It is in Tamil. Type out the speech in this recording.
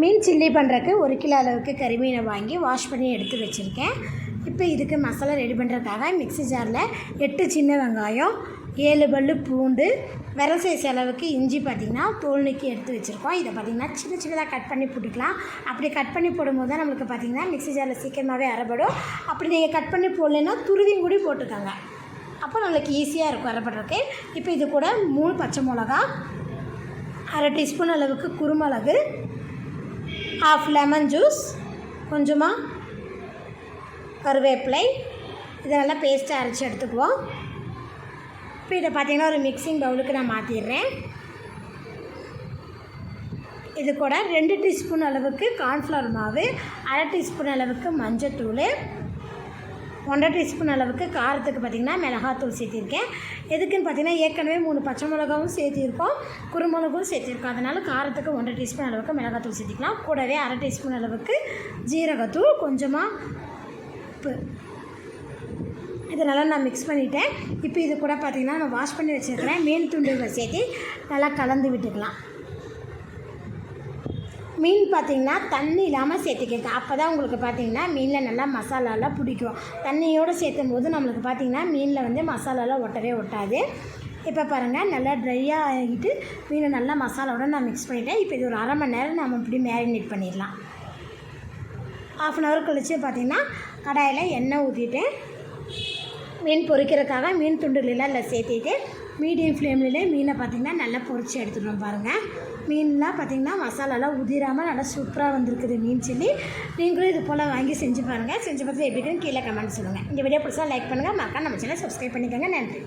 மீன் சில்லி பண்ணுறக்கு ஒரு கிலோ அளவுக்கு கறிமீனை வாங்கி வாஷ் பண்ணி எடுத்து வச்சுருக்கேன். இப்போ இதுக்கு மசாலா ரெடி பண்ணுறதுக்காக மிக்ஸி ஜாரில் எட்டு சின்ன வெங்காயம் ஏழு பல்லு பூண்டு விரல் சைஸ் அளவுக்கு இஞ்சி பார்த்திங்கன்னா தோல் நீக்கி எடுத்து வச்சுருக்கோம். இதை பார்த்திங்கன்னா சின்ன சின்னதாக கட் பண்ணி போட்டுக்கலாம். அப்படி கட் பண்ணி போடும்போது தான் நம்மளுக்கு பார்த்திங்கன்னா மிக்ஸி ஜாரில் சீக்கிரமாகவே அரைப்படும் அப்படி நீங்கள் கட் பண்ணி போடலைன்னா துருவியும் கூட போட்டுக்கோங்க. அப்போ நம்மளுக்கு ஈஸியாக இருக்கும் அரைப்படுறதுக்கு இப்போ இது கூட மூணு பச்சை மிளகா அரை டீஸ்பூன் அளவுக்கு குருமிளகு ஹாஃப் லெமன் ஜூஸ் கொஞ்சமாக கருவேப்பிலை. இதை நல்லா பேஸ்ட்டாக அரைச்சி எடுத்துக்குவோம். இப்போ இதை பார்த்தீங்கன்னா ஒரு மிக்சிங் பவுலுக்கு நான் மாற்றிடுறேன் இது கூட ரெண்டு டீஸ்பூன் அளவுக்கு கார்ன்ஃப்ளவர் மாவு அரை டீஸ்பூன் அளவுக்கு மஞ்சள் தூள் ஒன்றரை டீஸ்பூன் அளவுக்கு காரத்துக்கு பார்த்திங்கன்னா மிளகாத்தூள் சேர்த்திருக்கேன். எதுக்குன்னு பார்த்தீங்கன்னா ஏற்கனவே மூணு பச்சை மிளகாவும் சேர்த்திருக்கோம். குருமிளகும் சேர்த்திருக்கோம். அதனால் காரத்துக்கு ஒன்றரை டீஸ்பூன் அளவுக்கு மிளகாத்தூள் சேர்த்திக்கலாம். கூடவே அரை டீஸ்பூன் அளவுக்கு ஜீரகத்தூள் கொஞ்சமாக உப்பு. இதனால் நான் மிக்ஸ் பண்ணிட்டேன். இப்போ இது கூட பார்த்திங்கன்னா நான் வாஷ் பண்ணி வச்சுருக்கிறேன். மீன் துண்டுகளை சேர்த்து நல்லா கலந்து விட்டுக்கலாம். மீன் பார்த்திங்கன்னா தண்ணி இல்லாமல் சேர்த்துக்கங்க. அப்போ தான் உங்களுக்கு பார்த்திங்கன்னா மீனில் நல்லா மசாலாலாம் பிடிக்கும். தண்ணியோடு சேர்த்தும் போது நம்மளுக்கு பார்த்திங்கன்னா மீனில் வந்து மசாலாலாம் ஒட்டவே ஒட்டாது. இப்போ பாருங்கள் நல்லா ட்ரையாக ஆகிட்டு மீனை நல்லா மசாலாவோட நான் மிக்ஸ் பண்ணிட்டேன். இப்போ இது ஒரு அரை மணி நேரம் நம்ம இப்படி மேரினேட் பண்ணிடலாம். ஆஃப் அன் ஹவர் கழிச்சு பார்த்திங்கன்னா கடாயில் எண்ணெய் ஊற்றிட்டு மீன் பொரிக்கிறதுக்காக மீன் துண்டுகளெல்லாம் இல்லை சேர்த்திட்டு மீடியம் ஃப்ளேம்லேயே மீனை பார்த்திங்கன்னா நல்லா பொரிச்சு எடுத்துக்கணும் பாருங்கள் மீன்லாம் பார்த்திங்கன்னா மசாலாலாம் உதிராமல் நல்லா சூப்பராக வந்திருக்குது மீன் சில்லி. நீங்களும் இது போல் வாங்கி செஞ்சு பாருங்கள் செஞ்சு பார்த்து எப்படி கீழே கமெண்ட் சொல்லுங்கள் இந்த வீடியோ பிடிச்சா லைக் பண்ணுங்கள் மக்கா நம்ம சேனல் சப்ஸ்கிரைப் பண்ணிக்கோங்க. நன்றி.